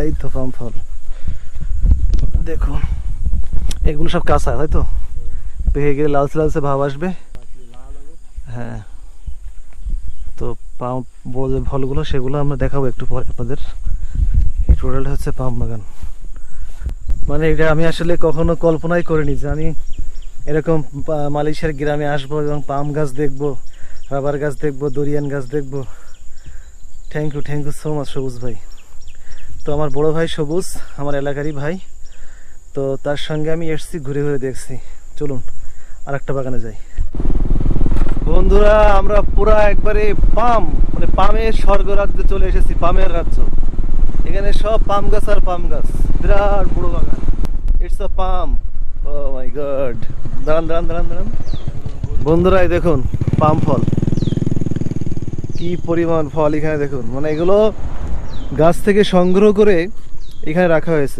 এই তো পাম ফল দেখুন এগুলো সব কাঁচা, তাই তো? পেকে গেলে লালচে লালচে ভাব আসবে। হ্যাঁ। তো পাম বড় যে ফলগুলো, সেগুলো আমরা দেখাবো একটু পরে আপনাদের। টোটালটা হচ্ছে পাম বাগান। মানে এটা আমি আসলে কখনো কল্পনাই করিনি যে আমি এরকম মালয়েশিয়ার গ্রামে আসব এবং পাম গাছ দেখব, রাবার গাছ দেখব, দরিয়ান গাছ দেখব। Thank you thank you so much Sabuj ভাই। তো আমার বড় ভাই সবুজ, আমার এলাকারই ভাই। তো তার সঙ্গে আমি এসছি, ঘুরে ঘুরে দেখছি। চলুন আর একটা বাগানে যাই। বন্ধুরা, আমরা পুরা একবারে পাম মানে পামের স্বর্গ রাজ্যে চলে এসেছি, পামের রাজ্য। এখানে সব পাম গাছ আর পাম গাছ, বিরাট বড় বাগান। It's a palm O my god দাঁড়ান দাঁড়ান দাঁড়ান দাঁড়ান। বন্ধুরা দেখুন, পাম ফল। কি পরিমাণ ফল এখানে দেখুন। মানে এগুলো গাছ থেকে সংগ্রহ করে এখানে রাখা হয়েছে।